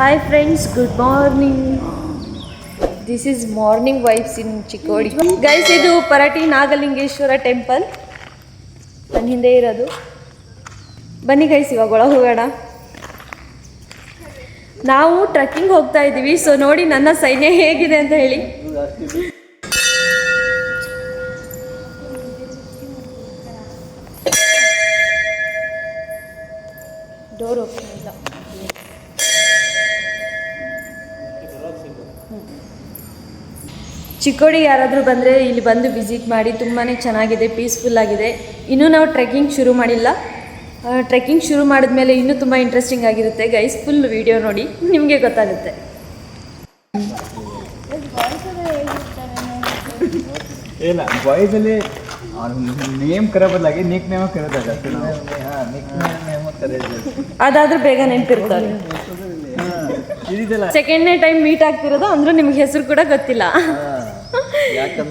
Hi friends good morning this is morning vibes in Chikkodi guys ಇದು ಪರಟಿ Nagalingeshwara temple ನನ್ನ ಹಿಂದೆ ಇರೋದು. ಬನ್ನಿ ಗೈಸ್ ಇವಾಗ ಒಳಗೆ ಹೋಗೋಣ. ನಾವು ಟ್ರೆಕ್ಕಿಂಗ್ ಹೋಗ್ತಾ ಇದ್ದೀವಿ. ಸೊ ನೋಡಿ ನನ್ನ ಸೈನ್ಯ ಹೇಗಿದೆ ಅಂತ ಹೇಳಿ. ಡೋರ್ ಓಪನ್ ಇಲ್ಲ. ಚಿಕ್ಕೋಡಿ ಯಾರಾದರೂ ಬಂದರೆ ಇಲ್ಲಿ ಬಂದು ವಿಸಿಟ್ ಮಾಡಿ ತುಂಬಾ ಚೆನ್ನಾಗಿದೆ ಪೀಸ್ಫುಲ್ ಆಗಿದೆ. ಇನ್ನೂ ನಾವು ಟ್ರೆಕ್ಕಿಂಗ್ ಶುರು ಮಾಡಿಲ್ಲ. ಟ್ರೆಕ್ಕಿಂಗ್ ಶುರು ಮಾಡಿದ್ಮೇಲೆ ಇನ್ನೂ ತುಂಬ ಇಂಟ್ರೆಸ್ಟಿಂಗ್ ಆಗಿರುತ್ತೆ. ಗೈಸ್ ಫುಲ್ ವಿಡಿಯೋ ನೋಡಿ ನಿಮಗೆ ಗೊತ್ತಾಗುತ್ತೆ. ಇಲ್ಲ ಬಾಯ್ಸ್ ಅಲ್ಲಿ ನೇಮ್ ಕರೆ ಬದಲಾಗಿ ನಿಕ್ ನೇಮ್ ಕರೆದಾಗ ಅದಾದ್ರೂ ಬೇಗ ನೆನಪಿರ್ತಾರೆ. ಸೆಕೆಂಡ್ನೇ ಟೈಮ್ ಮೀಟ್ ಆಗ್ತಿರೋದು ಅಂದ್ರೆ ನಿಮ್ಗೆ ಹೆಸರು ಕೂಡ ಗೊತ್ತಿಲ್ಲ.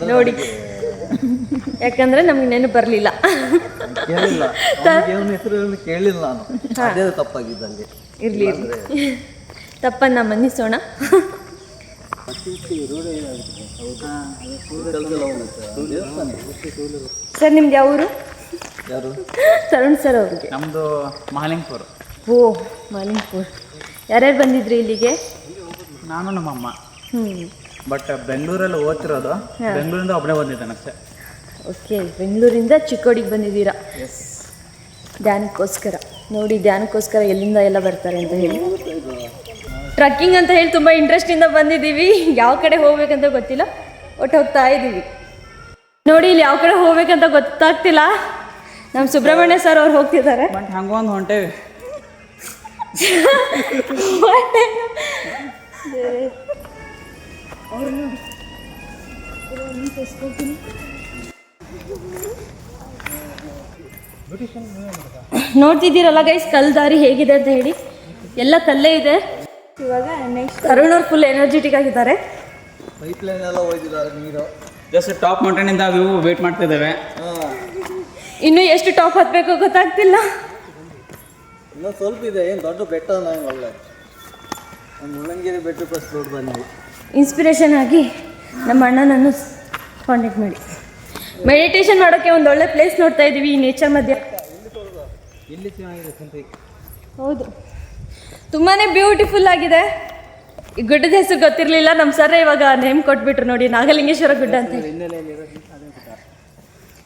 ನೋಡಿ. ಯಾಕಂದ್ರೆ ನಮ್ಗೆ ನೆನಪು ಬರಲಿಲ್ಲ. ಕೇಳಿಲ್ಲ. ಅವನ ಹೆಸರು ಕೇಳಿಲ್ಲ ನಾನು. ಅದೇ ತಪ್ಪಾಗಿದ್ದಲ್ಲಿ. ಇರಲಿ ಇರಲಿ. ತಪ್ಪನ್ನ ಮನ್ನಿಸೋಣ. ಸರ್ ನಿಮ್ದು ಯಾವ ಊರು? ಯಾರು? ತರುಣ್ ಸರ್ ಅವ್ರಿಗೆ. ನಮ್ಮದು ಮಾಲಿಂಗ್ಪುರ್. ಓ ಮಾಲಿಂಗ್ಪುರ್. ಯಾರ್ಯಾರು ಬಂದಿದ್ರಿ ಇಲ್ಲಿಗೆ? ನಾನು ನಮ್ಮಮ್ಮ. ಹ್ಞೂ ಬಟ್ ಬೆಂಗಳೂರಲ್ಲಿ ಓದ್ತಿರೋದು ಹಾ. ಬೆಂಗಳೂರಿಂದ ಒಬ್ಬನೇ ಬಂದಿದ್ದಾನೆ ಅಷ್ಟೇ. ಓಕೆ ಬೆಂಗಳೂರಿಂದ ಚಿಕ್ಕೋಡಿಗೆ ಬಂದಿದ್ದೀರಾ? ಧ್ಯಾನಕ್ಕೋಸ್ಕರ. ನೋಡಿ ಧ್ಯಾನಕ್ಕೋಸ್ಕರ ಎಲ್ಲಿಂದ ಎಲ್ಲ ಬರ್ತಾರೆ ಅಂತ ಹೇಳಿ. ಟ್ರಕ್ಕಿಂಗ್ ಅಂತ ಹೇಳಿ ತುಂಬ ಇಂಟ್ರೆಸ್ಟಿಂದ ಬಂದಿದ್ದೀವಿ. ಯಾವ ಕಡೆ ಹೋಗ್ಬೇಕಂತ ಗೊತ್ತಿಲ್ಲ ಒಟ್ಟು ಹೋಗ್ತಾ ಇದ್ದೀವಿ. ನೋಡಿ ಇಲ್ಲಿ ಯಾವ ಕಡೆ ಹೋಗ್ಬೇಕಂತ ಗೊತ್ತಾಗ್ತಿಲ್ಲ. ನಮ್ಮ ಸುಬ್ರಹ್ಮಣ್ಯ ಸರ್ ಅವ್ರು ಹೋಗ್ತಿದ್ದಾರೆ. ಬಟ್ ಹಂಗೊಂದು ಹೊಂಟೇವಿ ನೋಡ್ತಿದ್ದೀರಲ್ಲ ಗೈಸ್ ಕಲ್ ದಾರಿ ಹೇಗಿದೆ ಅಂತ ಹೇಳಿ. ಎಲ್ಲ ಕಲ್ಲೇ ಇದೆ. ಇವಾಗ ನೆಕ್ಸ್ಟ್ ಅರುಣ್ ಅವ್ರು ಫುಲ್ ಎನರ್ಜೆಟಿಕ್ ಆಗಿದ್ದಾರೆ. ಪೈಪ್ ಲೈನ್ ಎಲ್ಲ ಹೋಯ್ತಿದ್ದಾರೆ ನೀರು. ಜಸ್ಟ್ ಟಾಪ್ ಮೌಂಟೇನಿಂದ ವ್ಯೂ ವೇಟ್ ಮಾಡ್ತಿದ್ದೇವೆ ಇನ್ನು ಎಷ್ಟು ಟಾಪ್ ಹತ್ತಬೇಕು ಗೊತ್ತಾಗ್ತಿಲ್ಲ. ಇನ್ನೂ ಸ್ವಲ್ಪ ಇದೆ ಏನು ದೊಡ್ಡ ಬೆಟ್ಟ ಮುಳ್ಳಂಗಿರಿ ಬೆಟ್ಟ ಫಸ್ಟ್ ದೊಡ್ಡ ಬಂದ್ವಿ ಇನ್ಸ್ಪಿರೇಷನ್ ಆಗಿ ನಮ್ಮ ಅಣ್ಣನನ್ನು ಕಾಂಟ್ಯಾಕ್ಟ್ ಮಾಡಿ. ಮೆಡಿಟೇಷನ್ ಮಾಡೋಕ್ಕೆ ಒಂದು ಒಳ್ಳೆ ಪ್ಲೇಸ್ ನೋಡ್ತಾ ಇದ್ದೀವಿ ಈ ನೇಚರ್ ಮಧ್ಯೆ. ಹೌದು. ತುಂಬಾ ಬ್ಯೂಟಿಫುಲ್ ಆಗಿದೆ. ಈ ಗುಡ್ಡದ ಹೆಸರು ಗೊತ್ತಿರಲಿಲ್ಲ ನಮ್ಮ ಸರ್ ಇವಾಗ ನೇಮ್ ಕೊಟ್ಬಿಟ್ರು ನೋಡಿ ನಾಗಲಿಂಗೇಶ್ವರ ಗುಡ್ಡ ಅಂತ.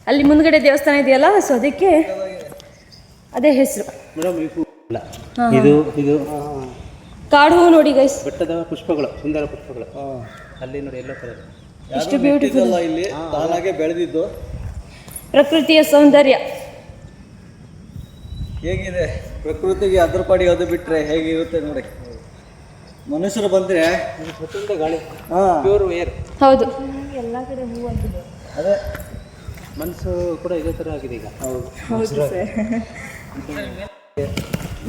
ಅಲ್ಲಿ ಮುಂದ್ಗಡೆ ದೇವಸ್ಥಾನ ಇದೆಯಲ್ಲ ಸೊ ಅದಕ್ಕೆ ಅದೇ ಹೆಸರು. ಇದು ಇದು ಕಾಡು ಹೂ ನೋಡಿ ಗೈಸ್ ಬೆಟ್ಟದ ಪುಷ್ಪಗಳು ಸುಂದರ ಪುಷ್ಪಗಳು. ಅಲ್ಲಿ ನೋಡಿ ಎಲ್ಲೋ ಕಲರ್. ಎಷ್ಟು ಬ್ಯೂಟಿಫುಲ್ ಇಲ್ಲಿ. ತಾನಾಗೆ ಬೆಳೆದಿದ್ದು. ಪ್ರಕೃತಿಯ ಸೌಂದರ್ಯ. ಹೇಗಿದೆ? ಪ್ರಕೃತಿಗೆ ಅದ್ರ ಪಾಡಿ ಅದು ಬಿಟ್ರೆ ಹೇಗಿರುತ್ತೆ ನೋಡಿ. ಮನುಷ್ಯರು ಬಂದ್ರೆ ಸ್ವತಂತ್ರ ಗಾಳಿ ಹಾ. ಪ್ಯೂರ್ ಏರ್ ಹೌದು. ಎಲ್ಲ ಕಡೆ ಹೂವಾಗಿದೆ ಅದೇ. ಮನಸ್ಸು ಕೂಡ ಇದೇ ಥರ ಆಗಿದೆ ಈಗ.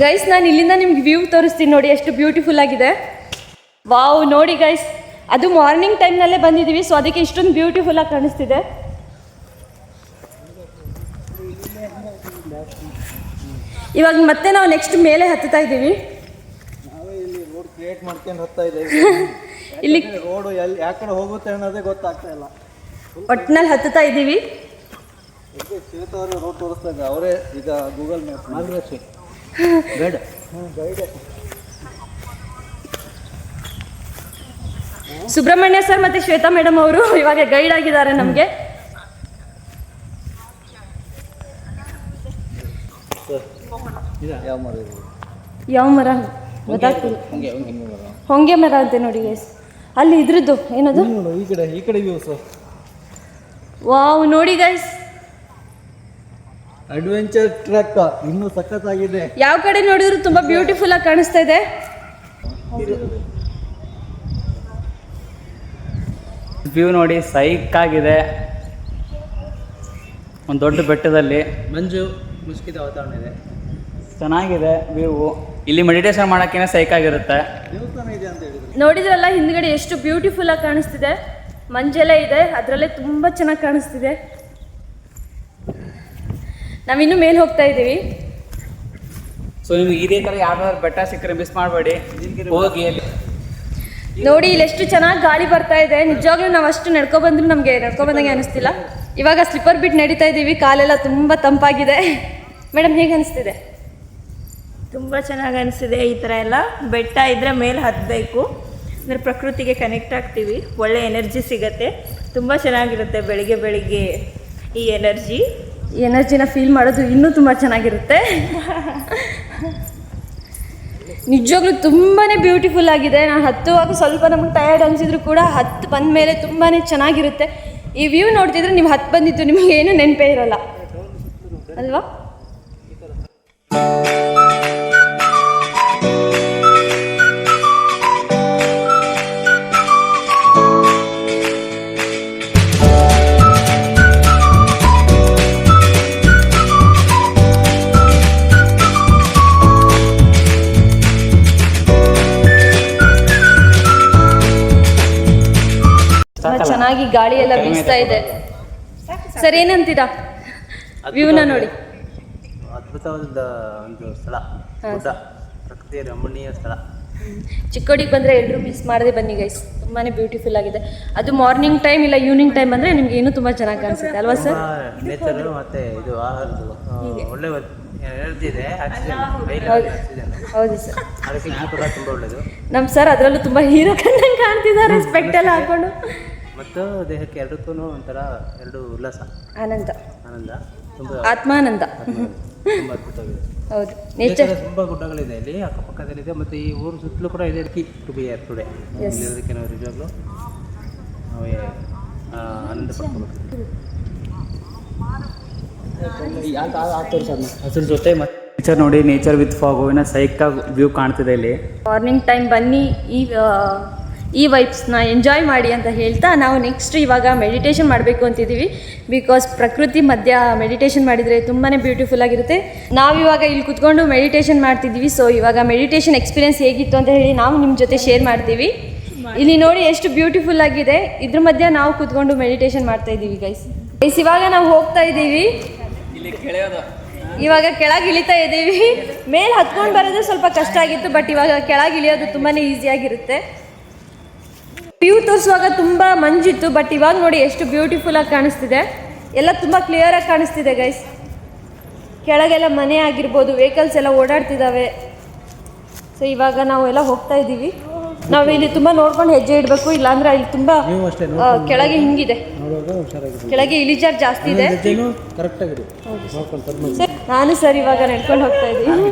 ಗೈಸ್ ನಾನು ಇಲ್ಲಿಂದ ನಿಮ್ಗೆ ವ್ಯೂ ತೋರಿಸ್ತೀನಿ ನೋಡಿ ಎಷ್ಟು ಬ್ಯೂಟಿಫುಲ್ ಆಗಿದೆ. ವಾವ್ ನೋಡಿ ಗೈಸ್ ಅದು ಮಾರ್ನಿಂಗ್ ಟೈಮ್ನಲ್ಲೇ ಬಂದಿದ್ದೀವಿ ಸೊ ಅದಕ್ಕೆ ಇಷ್ಟೊಂದು ಬ್ಯೂಟಿಫುಲ್ ಆಗಿ ಕಾಣಿಸ್ತಿದೆ. ಇವಾಗ ಮತ್ತೆ ನಾವು ನೆಕ್ಸ್ಟ್ ಮೇಲೆ ಹತ್ತುತ್ತಾ ಇದ್ದೀವಿ. ನಾವು ಇಲ್ಲಿ ರೋಡ್ ಕ್ರಿಯೇಟ್ ಮಾಡ್ಕೊಂಡು ಹೋಗ್ತಾ ಇದ್ದೇವೆ. ಇಲ್ಲಿ ರೋಡ್ ಎಲ್ಲಿ ಯಾವ ಕಡೆ ಹೋಗುತ್ತೆ ಅನ್ನೋದೇ ಗೊತ್ತಾಗ್ತಾ ಇಲ್ಲ. ಒಟ್ಟಿನಲ್ಲಿ ಹತ್ತುತ್ತಾ ಇದ್ದೀವಿ. ಅವರೇ ಈಗ ಗೂಗಲ್ ಮ್ಯಾಪ್ ಮಾರ್ಗದರ್ಶಿ ಗೈಡ್ ಸುಬ್ರಹ್ಮಣ್ಯ ಸರ್ ಮತ್ತೆ ಶ್ವೇತಾ ಮೇಡಮ್ ಅವರು ಇವಾಗ ಗೈಡ್ ಆಗಿದ್ದಾರೆ ನಮಗೆ. ಯಾವ ಮರ ಗೊತ್ತಾಗ್ತಿಲ್ಲ. ಹಂಗೆ ಮರ. ಅಂತೆ ನೋಡಿ ಗೈಸ್ ಅಲ್ಲಿ ಇದ್ರದ್ದು ಏನದು? ಈ ಕಡೆ ಈ ಕಡೆ ವ್ಯೂಸ್ ವಾವ್ ನೋಡಿ ಗೈಸ್ ಅಡ್ವೆಂಚರ್ ಟ್ರ್ಯಾಕ್ ಇನ್ನೂ ಸಖತ್ತಾಗಿದೆ. ಯಾವ ಕಡೆ ನೋಡಿದ್ರು ತುಂಬಾ ಬ್ಯೂಟಿಫುಲ್ ಆಗಿ ಕಾಣಿಸ್ತಾ ಇದೆ. ವ್ಯೂ ನೋಡಿ ಸೈಕ್ ಆಗಿದೆ. ಒಂದು ದೊಡ್ಡ ಬೆಟ್ಟದಲ್ಲಿ. ಮಂಜು ಮುಸ್ಕಿದ ವಾತಾವರಣ ಇದೆ. ಚೆನ್ನಾಗಿದೆ ವ್ಯೂ ಇಲ್ಲಿ ಮೆಡಿಟೇಷನ್ ಮಾಡೋಕ್ಕೇನೆ ಸೈಕ್ ಆಗಿರುತ್ತೆ. ದೇವಸ್ಥಾನ ಇದೆ ಅಂತ ಹೇಳಿದ್ರು. ನೋಡಿದ್ರಲ್ಲ ಹಿಂದ್ಗಡೆ ಎಷ್ಟು ಬ್ಯೂಟಿಫುಲ್ ಆಗಿ ಕಾಣಿಸ್ತಿದೆ. ಮಂಜೆಲ್ಲ ಇದೆ ಅದರಲ್ಲೇ ತುಂಬಾ ಚೆನ್ನಾಗಿ ಕಾಣಿಸ್ತಿದೆ. ನಾವಿನ್ನೂ ಮೇಲೆ ಹೋಗ್ತಾ ಇದ್ದೀವಿ. ಸೊ ನಿಮ್ಗೆ ಇದೇ ಥರ ಯಾವ್ದಾದ್ರು ಬೆಟ್ಟ ಸಿಕ್ಕರೆ ಮಿಸ್ ಮಾಡಬೇಡಿ. ಹೋಗಿ ನೋಡಿ ಇಲ್ಲಿ ಎಷ್ಟು ಚೆನ್ನಾಗಿ ಗಾಳಿ ಬರ್ತಾ ಇದೆ. ನಿಜವಾಗ್ಲೂ ನಾವು ಅಷ್ಟು ನಡ್ಕೊ ಬಂದ್ರು ನಮಗೆ ನಡ್ಕೊ ಬಂದಂಗೆ ಅನಿಸ್ತಿಲ್ಲ. ಇವಾಗ ಸ್ಲಿಪ್ಪರ್ ಬಿಟ್ಟು ನಡೀತಾ ಇದ್ದೀವಿ ಕಾಲೆಲ್ಲ ತುಂಬ ತಂಪಾಗಿದೆ. ಮೇಡಮ್ ಹೇಗೆ ಅನಿಸ್ತಿದೆ? ತುಂಬ ಚೆನ್ನಾಗಿ ಅನಿಸಿದೆ ಈ ಥರ ಎಲ್ಲ. ಬೆಟ್ಟ ಇದ್ದರೆ ಮೇಲೆ ಹತ್ತಬೇಕು ಅಂದರೆ ಪ್ರಕೃತಿಗೆ ಕನೆಕ್ಟ್ ಆಗ್ತೀವಿ. ಒಳ್ಳೆ ಎನರ್ಜಿ ಸಿಗತ್ತೆ. ತುಂಬ ಚೆನ್ನಾಗಿರುತ್ತೆ ಬೆಳಿಗ್ಗೆ ಬೆಳಿಗ್ಗೆ ಈ ಎನರ್ಜಿ ಎನರ್ಜಿನ ಫೀಲ್ ಮಾಡೋದು ಇನ್ನೂ ತುಂಬ ಚೆನ್ನಾಗಿರುತ್ತೆ. ನಿಜವಾಗ್ಲೂ ತುಂಬಾ ಬ್ಯೂಟಿಫುಲ್ ಆಗಿದೆ. ನಾನು ಹತ್ತುವಾಗ ಸ್ವಲ್ಪ ನಮಗೆ ಟಯರ್ಡ್ ಅನಿಸಿದ್ರು ಕೂಡ ಹತ್ತು ಬಂದ ಮೇಲೆ ತುಂಬಾ ಚೆನ್ನಾಗಿರುತ್ತೆ. ಈ ವ್ಯೂ ನೋಡ್ತಿದ್ರೆ ನೀವು ಹತ್ತು ಬಂದಿತ್ತು ನಿಮಗೆ ಏನು ನೆನಪೇ ಇರಲ್ಲ. ಅಲ್ವಾ? ಗಾಳಿ ಎಲ್ಲ ಬೀಸ್ತಾ ಇದೆ. ಸರ್ ಏನಂತೀರಾ? ವ್ಯೂನ ನೋಡಿ. ಅದ್ಭುತವಾದ ಒಂದು ಸ್ಥಳ. ಪ್ರಕೃತಿ ಪ್ರಕೃತಿಯ ರಮಣೀಯ ಸ್ಥಳ. ಚಿಕ್ಕೋಡಿಗೆ ಬಂದರೆ ಎಲ್ಲರೂ ಮಿಸ್ ಮಾಡದೆ ಬನ್ನಿ ಗೈಸ್ ತುಂಬಾ ಬ್ಯೂಟಿಫುಲ್ ಆಗಿದೆ. ಅದು ಮಾರ್ನಿಂಗ್ ಟೈಮ್ ಇಲ್ಲ ಈವ್ನಿಂಗ್ ಟೈಮ್ ಅಂದರೆ ನಿಮ್ಗೆ ಇನ್ನೂ ತುಂಬ ಚೆನ್ನಾಗಿ ಕಾಣಿಸುತ್ತೆ ಅಲ್ವಾ ಸರ್ ನೇಚರ್ ಮತ್ತೆ ಇದು ಆಹಾರದ್ದು. ಒಳ್ಳೆ ಹೌದು. ಸರ್ ನಮ್ಮ ಸರ್ ಅದರಲ್ಲೂ ತುಂಬ ಹೀರೋ ಕಂಡಂಗೆ ಕಾಣ್ತಿದ್ದಾರೆ ಸ್ಪೆಕ್ಟ್ ಎಲ್ಲ ಹಾಕೊಂಡು. ಮತ್ತು ದೇಹಕ್ಕೆ ಎರಡಕ್ಕೂ ಒಂಥರ ಎರಡು ಉಲ್ಲಾಸ. ಆನಂದ. ಆನಂದ. ತುಂಬ ಆತ್ಮಾನಂದ. ತುಂಬ ಅದ್ಭುತವಾಗಿದೆ. ಹೌದು. ನೇಚರ್ ತುಂಬ ಗುಡ್ಡಗಳಿದೆ ಇಲ್ಲಿ ಅಕ್ಕಪಕ್ಕದಲ್ಲಿದೆ ಮತ್ತು ಈ ಊರು ಸುತ್ತಲೂ ಕೂಡ ಇದೆ ಕಿ ಟು ಬಿ ಏರ್ ಟುಡೇ. ಇಲ್ಲಿರೋದಕ್ಕೆ ನಾವು ನಿಜವಾಗ್ಲೂ ನಾವು ಆ, ಆನಂದ ಪಡ್ಕೋಬೇಕು. ಹಸಿರು ಜೊತೆ ಮತ್ತೆ ನೇಚರ್ ನೋಡಿ ನೇಚರ್ ವಿತ್ ಫಾಗ್ ಹೂವಿನ ಸೈಕಾಗಿ ವ್ಯೂ ಕಾಣ್ತಿದೆ ಇಲ್ಲಿ. ಮಾರ್ನಿಂಗ್ ಟೈಮ್ ಬನ್ನಿ ಈ ಈ ವೈಬ್ಸ್ನ ಎಂಜಾಯ್ ಮಾಡಿ ಅಂತ ಹೇಳ್ತಾ ನಾವು ನೆಕ್ಸ್ಟ್ ಇವಾಗ ಮೆಡಿಟೇಷನ್ ಮಾಡಬೇಕು ಅಂತಿದ್ದೀವಿ. ಬಿಕಾಸ್ ಪ್ರಕೃತಿ ಮಧ್ಯ ಮೆಡಿಟೇಷನ್ ಮಾಡಿದರೆ ತುಂಬಾ ಬ್ಯೂಟಿಫುಲ್ ಆಗಿರುತ್ತೆ. ನಾವು ಇವಾಗ ಇಲ್ಲಿ ಕುತ್ಕೊಂಡು ಮೆಡಿಟೇಷನ್ ಮಾಡ್ತಿದ್ದೀವಿ. ಸೊ ಇವಾಗ ಮೆಡಿಟೇಷನ್ ಎಕ್ಸ್ಪೀರಿಯನ್ಸ್ ಹೇಗಿತ್ತು ಅಂತ ಹೇಳಿ ನಾವು ನಿಮ್ಮ ಜೊತೆ ಶೇರ್ ಮಾಡ್ತೀವಿ. ಇಲ್ಲಿ ನೋಡಿ ಎಷ್ಟು ಬ್ಯೂಟಿಫುಲ್ ಆಗಿದೆ. ಇದ್ರ ಮಧ್ಯ ನಾವು ಕುತ್ಕೊಂಡು ಮೆಡಿಟೇಷನ್ ಮಾಡ್ತಾ ಇದ್ದೀವಿ ಗೈಸ್ ಗೈಸ್ ಇವಾಗ ನಾವು ಹೋಗ್ತಾ ಇದ್ದೀವಿ. ಇವಾಗ ಕೆಳಗೆ ಇಳಿತಾ ಇದ್ದೀವಿ. ಮೇಲೆ ಹತ್ಕೊಂಡು ಬರೋದು ಸ್ವಲ್ಪ ಕಷ್ಟ ಆಗಿತ್ತು ಬಟ್ ಇವಾಗ ಕೆಳಗೆ ಇಳಿಯೋದು ತುಂಬಾ ಈಸಿಯಾಗಿರುತ್ತೆ ವ್ಯೂ ತೋರಿಸುವಾಗ ತುಂಬ ಮಂಜಿತ್ತು ಬಟ್ ಇವಾಗ ನೋಡಿ ಎಷ್ಟು ಬ್ಯೂಟಿಫುಲ್ ಆಗಿ ಕಾಣಿಸ್ತಿದೆ. ಎಲ್ಲ ತುಂಬ ಕ್ಲಿಯರ್ ಆಗಿ ಕಾಣಿಸ್ತಿದೆ ಗೈಸ್ ಕೆಳಗೆಲ್ಲ ಮನೆ ಆಗಿರ್ಬೋದು ವೆಹಿಕಲ್ಸ್ ಎಲ್ಲ ಓಡಾಡ್ತಿದ್ದಾವೆ ಸೊ ಇವಾಗ ನಾವು ಎಲ್ಲ ಹೋಗ್ತಾ ಇದ್ದೀವಿ. ನಾವು ಇಲ್ಲಿ ತುಂಬ ನೋಡ್ಕೊಂಡು ಹೆಜ್ಜೆ ಇಡಬೇಕು ಇಲ್ಲಾಂದ್ರೆ ಇಲ್ಲಿ ತುಂಬ ಕೆಳಗೆ ಹಿಂಗಿದೆ. ಕೆಳಗೆ ಇಳಿಜಾರ್ ಜಾಸ್ತಿ ಇದೆ. ನಾನು ಸರ್ ಇವಾಗ ನಡ್ಕೊಂಡು ಹೋಗ್ತಾ ಇದ್ದೀನಿ.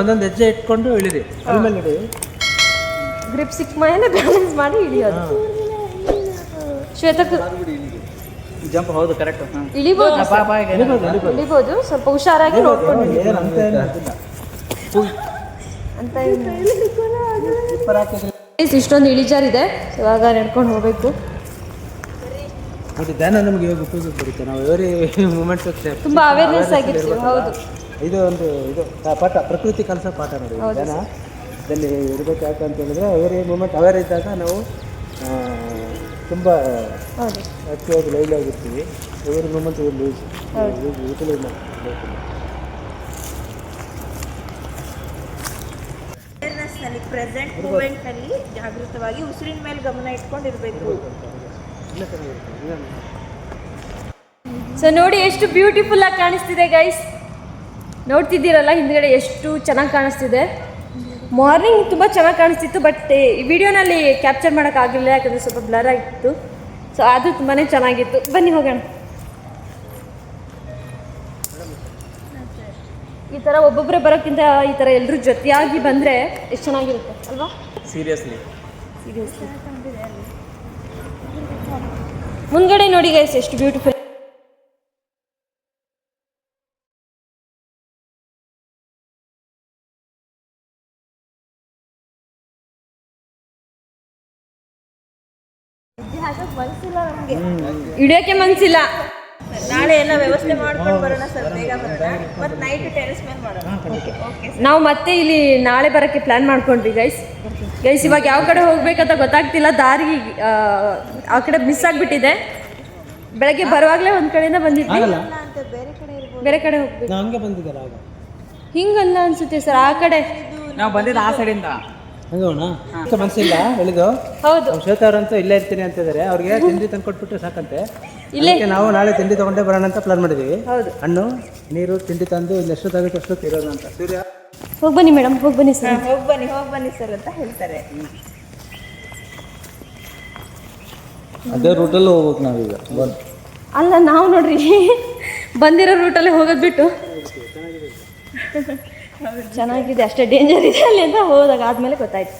ಒಂದೊಂದು ಹೆಜ್ಜೆ ಇಟ್ಕೊಂಡು ಇಳಿರಿ. ಗ್ರಿಪ್ ಸಿಕ್ಕ ಮೇಲೆ ಬ್ಯಾಲೆನ್ಸ್ ಮಾಡಿ ಇಳಿಯೋದು ಶ್ವೇತಕ್ ಜಂಪ್ ಹೌದು ಕರೆಕ್ಟ್ ಇಳಿಬೋದು. ಇಳಿಬೋದು ಸ್ವಲ್ಪ ಹುಷಾರಾಗಿ ನೋಡ್ಕೊಂಡು ಇಳಿ. ಅಂತ ಇಷ್ಟೊಂದು ಇಳಿಜಾರಿದೆ. ಇವಾಗ ನಡ್ಕೊಂಡು ಹೋಗ್ಬೇಕು. ನೋಡಿ ಧ್ಯಾನ ನಮಗೆ ಇವಾಗ ಉಪಯೋಗ ಬರುತ್ತೆ. ನಾವು ಎವರಿ ಮೂಮೆಂಟ್ಸ್ ತುಂಬಾ ಅವೇರ್ನೆಸ್ ಆಗಿರ್ತೀವಿ ಹೌದು. ಇದು ಒಂದು ಇದು ಪಾಠ ಪ್ರಕೃತಿ ಕಲಿಸೋ ಪಾಠ ನೋಡಿ. ಧ್ಯಾನ. ಇದರಲ್ಲಿ ಇರಬೇಕು ಯಾಕಂತ ಅಂತ ಹೇಳಿದ್ರೆ ಅವರೇ ಮೂಮೆಂಟ್ ಅವೇರ್ ಇದ್ದಾಗ ನಾವು ತುಂಬ ಹೌದು. ಆಕ್ಟಿವಾಗಿ ಲೈವ್ ಆಗಿರ್ತೀವಿ. Every moment lose. ಯೂಟಿಲೈಸ್ ಮಾಡಬೇಕು ಅವೇರ್ನೆಸ್ನಲ್ಲಿ ಪ್ರೆಸೆಂಟ್ ಮೂಮೆಂಟ್ನಲ್ಲಿ ಜಾಗೃತವಾಗಿ ಉಸಿರಿನ ಮೇಲೆ ಗಮನ ಇಟ್ಕೊಂಡಿರ್ಬೇಕು. ಸೊ ನೋಡಿ ಎಷ್ಟು ಬ್ಯೂಟಿಫುಲ್ ಆಗಿ ಕಾಣಿಸ್ತಿದೆ ಗೈಸ್ ನೋಡ್ತಿದ್ದೀರಲ್ಲ ಹಿಂದ್ಗಡೆ ಎಷ್ಟು ಚೆನ್ನಾಗಿ ಕಾಣಿಸ್ತಿದೆ. ಮಾರ್ನಿಂಗ್ ತುಂಬ ಚೆನ್ನಾಗಿ ಕಾಣಿಸ್ತಿತ್ತು ಬಟ್ ಈ ವಿಡಿಯೋನಲ್ಲಿ ಕ್ಯಾಪ್ಚರ್ ಮಾಡೋಕ್ಕಾಗಲಿಲ್ಲ ಯಾಕಂದರೆ ಸ್ವಲ್ಪ ಬ್ಲರ್ ಆಗಿತ್ತು. ಸೊ ಅದು ತುಂಬಾ ಚೆನ್ನಾಗಿತ್ತು. ಬನ್ನಿ ಹೋಗೋಣ. ಈ ಥರ ಒಬ್ಬೊಬ್ಬರೇ ಬರೋಕ್ಕಿಂತ ಈ ಥರ ಎಲ್ಲರೂ ಜೊತೆಯಾಗಿ ಬಂದರೆ ಎಷ್ಟು ಚೆನ್ನಾಗಿರುತ್ತೆ ಅಲ್ವಾ? ಸೀರಿಯಸ್ಲಿ ಸೀರಿಯಸ್ಲಿ ಮುಂದ್ಗಡೆ ನೋಡಿ ಗೈಸ್ ಎಷ್ಟು ಬ್ಯೂಟಿಫುಲ್ ಮನಸ್ಸಿಲ್ಲ ನಮಗೆ. ಇಡೋಕೆ ಮನಸ್ಸಿಲ್ಲ ನಾಳೆ ಎಲ್ಲ ವ್ಯವಸ್ಥೆ ಮಾಡ್ಕೊಂಡು ಬರೋಣ ಸರ್ ಬೇಗ ಬರೋಣ. ಮತ್ತೆ ನೈಟ್ ಟೆರೆಸ್ ಮೇಲೆ ಮಾಡೋಣ. ಓಕೆ ನಾವು ಮತ್ತೆ ಇಲ್ಲಿ ನಾಳೆ ಬರೋಕ್ಕೆ ಪ್ಲ್ಯಾನ್ ಮಾಡ್ಕೊಂಡ್ವಿ ಗೈಸ್ ಗೈಸ್ ಇವಾಗ ಯಾವ ಕಡೆ ಹೋಗ್ಬೇಕಂತ ಗೊತ್ತಾಗ್ತಿಲ್ಲ. ದಾರಿ ಆ, ಕಡೆ ಮಿಸ್ ಆಗಿಬಿಟ್ಟಿದೆ. ಬೆಳಗ್ಗೆ ಬರುವಾಗಲೇ ಒಂದು ಕಡೆಯಿಂದ ಬಂದಿದ್ವಿ. ಬೇರೆ ಕಡೆ ಹೋಗ್ಬೇಕು. ಹಂಗೆ ಬಂದಿದ್ದಾರೆ ಹಿಂಗಲ್ಲ ಅನ್ಸುತ್ತೆ ಸರ್ ಆ ಕಡೆ. ನಾವು ಬಂದಿದ್ದು ಆ ಸೈಡಿಂದ ಹಂಗೆ ಹೋಣ ಮನಸ್ಸಿಲ್ಲ ಹೇಳಿದ್ದು ಹೌದು. ಶ್ವೇತ ಅವರಂತೂ ಇಲ್ಲೇ ಇರ್ತೀನಿ ಅಂತಿದ್ದಾರೆ ಅವ್ರಿಗೆ ತಿಂಡಿ ತಂದು ಕೊಟ್ಬಿಟ್ಟು ಸಾಕಂತೆ. ಇಲ್ಲೇ. ನಾವು ನಾಳೆ ತಿಂಡಿ ತಗೊಂಡೇ ಬರೋಣ ಅಂತ ಪ್ಲಾನ್ ಮಾಡಿದೀವಿ. ಹೌದು. ಹಣ್ಣು ನೀರು ತಿಂಡಿ ತಂದು ಇಲ್ಲಿ ಎಷ್ಟೊತ್ತಾಗುತ್ತೆ ಅಷ್ಟೊತ್ತು ಇರೋದು ಅಂತ. ಸೂರ್ಯ? ಹೋಗಿ ಬನ್ನಿ ಮೇಡಮ್ ಹೋಗಿ ಬನ್ನಿ ಸರ್. ಹೋಗಿ ಬನ್ನಿ ಹೋಗಿ ಬನ್ನಿ ಸರ್ ಅಂತ ಹೇಳ್ತಾರೆ. ಅದೇ ರೂಟಲ್ಲಿ ಹೋಗ್ಬೇಕು ನಾವೀಗ. ಬಂದು ಅಲ್ಲ ನಾವು ನೋಡ್ರಿ. ಬಂದಿರೋ ರೂಟಲ್ಲಿ ಹೋಗೋದು ಬಿಟ್ಟು. ಚೆನ್ನಾಗಿದೆ ಅಷ್ಟೇ ಡೇಂಜರ್ ಇದೆ ಅಲ್ಲಿ ಅಂತ ಹೋದಾಗ ಆದ್ಮೇಲೆ ಗೊತ್ತಾಯ್ತು.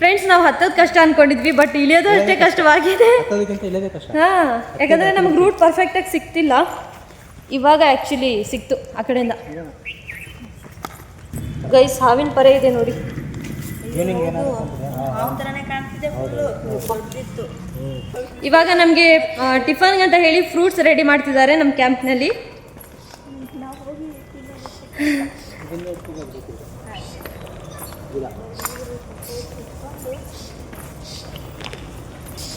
ಫ್ರೆಂಡ್ಸ್ ನಾವು ಹತ್ತೋದು ಕಷ್ಟ ಅನ್ಕೊಂಡಿದ್ವಿ ಬಟ್ ಇಳಿಯೋದು ಅಷ್ಟೇ ಕಷ್ಟವಾಗಿದೆ. ಹಾ ಯಾಕಂದ್ರೆ ನಮ್ಗೆ ರೂಟ್ ಪರ್ಫೆಕ್ಟಾಗಿ ಸಿಕ್ತಿಲ್ಲ. ಇವಾಗ ಆ್ಯಕ್ಚುಲಿ ಸಿಕ್ತು ಆ ಕಡೆಯಿಂದ. ಗೈಸ್ ಹಾವಿನ ಪರ ಇದೆ ನೋಡಿ. ಇವಾಗ ನಮಗೆ ಟಿಫನ್ ಅಂತ ಹೇಳಿ ಫ್ರೂಟ್ಸ್ ರೆಡಿ ಮಾಡ್ತಿದ್ದಾರೆ ನಮ್ಮ ಕ್ಯಾಂಪ್ನಲ್ಲಿ.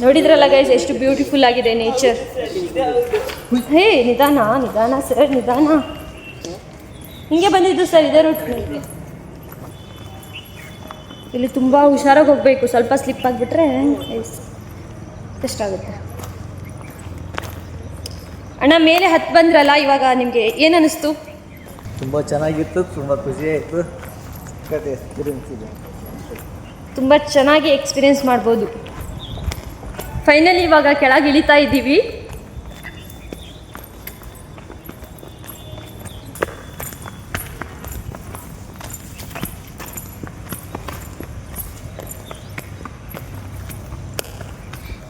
ನೋಡಿದ್ರಲ್ಲ ಗೈಸ್ ಎಷ್ಟು ಬ್ಯೂಟಿಫುಲ್ ಆಗಿದೆ ನೇಚರ್ ಹೇ ನಿಧಾನ ನಿಧಾನ ಸರ್ ನಿಧಾನ. ಹಿಂಗೆ ಬಂದಿದ್ದು ಸರ್ ಇದೇ ರೂಟ್ ಇಲ್ಲಿ ತುಂಬ ಹುಷಾರಾಗಿ ಹೋಗಬೇಕು. ಸ್ವಲ್ಪ ಸ್ಲಿಪ್ ಆಗಿಬಿಟ್ರೆ ಕಷ್ಟ ಆಗುತ್ತೆ. ಅಣ್ಣ ಮೇಲೆ ಹತ್ತು ಬಂದ್ರಲ್ಲ ಇವಾಗ ನಿಮಗೆ ಏನು ಅನ್ನಿಸ್ತು ತುಂಬ ಚೆನ್ನಾಗಿತ್ತು ತುಂಬ ಖುಷಿ ಆಯಿತು. ಕತೆ ಎಕ್ಸ್ಪೀರಿಯನ್ಸ್ ಇದೆ ತುಂಬ ಚೆನ್ನಾಗಿ ಎಕ್ಸ್ಪೀರಿಯೆನ್ಸ್ ಮಾಡ್ಬೋದು. ಫೈನಲಿ ಇವಾಗ ಕೆಳಗೆ ಇಳಿತಾ ಇದ್ದೀವಿ.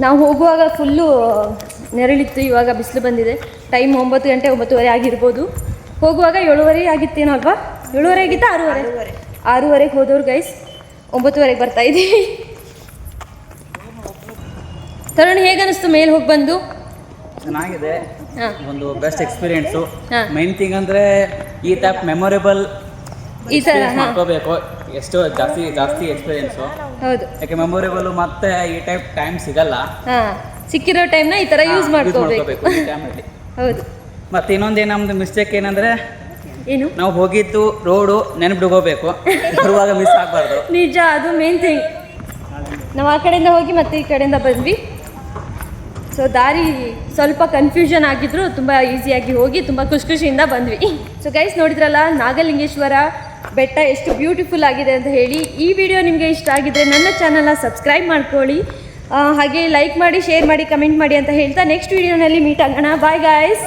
ನಾವು ಹೋಗುವಾಗ ಫುಲ್ಲು ನೆರಳಿತ್ತು ಇವಾಗ ಬಿಸಿಲು ಬಂದಿದೆ. ಟೈಮ್ ಒಂಬತ್ತು ಗಂಟೆ ಒಂಬತ್ತುವರೆ ಆಗಿರ್ಬೋದು. ಹೋಗುವಾಗ ಏಳುವರೆ ಆಗಿತ್ತೇನೋ ಅಲ್ವಾ? ಏಳುವರೆ ಆಗಿತ್ತಾ ಆರೂವರೆ? ಆರೂವರೆಗೆ ಹೋದವ್ರು ಗೈಸ್ ಒಂಬತ್ತುವರೆಗೆ ಬರ್ತಾ ಇದ್ದೀವಿ. ತರುಣ್ ಹೇಗೆ ಅನಿಸ್ತು ಮೇಲೆ ಹೋಗಿ ಬಂದು? ಚೆನ್ನಾಗಿದೆ. ಹಾಂ. ಒಂದು ಬೆಸ್ಟ್ ಎಕ್ಸ್ಪೀರಿಯೆನ್ಸು ಹಾ. ಮೈನ್ ಥಿಂಗ್ ಅಂದರೆ ಈ ಟೈಪ್ ಮೆಮೊರೇಬಲ್ ಈ ಥರ ಮಾಡ್ಕೋಬೇಕು. ಎಷ್ಟೋ ಜಾಸ್ತಿ ಜಾಸ್ತಿ ಎಕ್ಸ್ಪೀರಿಯನ್ಸ್ ಹೌದು. ಯಾಕೆ ಮೆಮೊರೇಬಲ್ ಮತ್ತೆ ಈ ಟೈಪ್ ಟೈಮ್ ಸಿಗಲ್ಲ. ಹಾ ಸಿಕ್ಕಿರೋ ಟೈಮ್ನ ಈ ತರ ಯೂಸ್ ಮಾಡ್ಕೋಬೇಕು. ಈ ಟೈಮಲ್ಲಿ ಹೌದು. ಮತ್ತೆ ಇನ್ನೊಂದು ನಮ್ದು ಮಿಸ್ಟೇಕ್ ಏನಂದ್ರೆ ಏನು? ನಾವು ಹೋಗಿದ್ದು ರೋಡು ನೆನಪಿಡ್ಕೋಬೇಕು ಬರುವಾಗ ಮಿಸ್ ಆಗಬಾರ್ದು. ನಿಜ ಅದು ಮೇನ್ ಥಿಂಗ್ ನಾವು ಆ ಕಡೆಯಿಂದ ಹೋಗಿ ಮತ್ತೆ ಈ ಕಡೆಯಿಂದ ಬಂದ್ವಿ. ಸೊ ದಾರಿ ಸ್ವಲ್ಪ ಕನ್ಫ್ಯೂಷನ್ ಆಗಿದ್ರು ತುಂಬ ಈಸಿಯಾಗಿ ಹೋಗಿ ತುಂಬ ಖುಷಿ ಖುಷಿಯಿಂದ ಬಂದ್ವಿ. ಸೊ ಗೈಸ್ ನೋಡಿದ್ರಲ್ಲ ನಾಗಲಿಂಗೇಶ್ವರ ಬೆಟ್ಟ ಎಷ್ಟು ಬ್ಯೂಟಿಫುಲ್ ಆಗಿದೆ ಅಂತ ಹೇಳಿ ಈ ವಿಡಿಯೋ ನಿಮಗೆ ಇಷ್ಟ ಆಗಿದ್ರೆ ನನ್ನ ಚಾನಲ್ನ ಸಬ್ಸ್ಕ್ರೈಬ್ ಮಾಡ್ಕೊಳ್ಳಿ. ಹಾಗೆ ಲೈಕ್ ಮಾಡಿ ಶೇರ್ ಮಾಡಿ ಕಮೆಂಟ್ ಮಾಡಿ ಅಂತ ಹೇಳ್ತಾ ನೆಕ್ಸ್ಟ್ ವಿಡಿಯೋನಲ್ಲಿ ಮೀಟ್ ಆಗೋಣ. Bye guys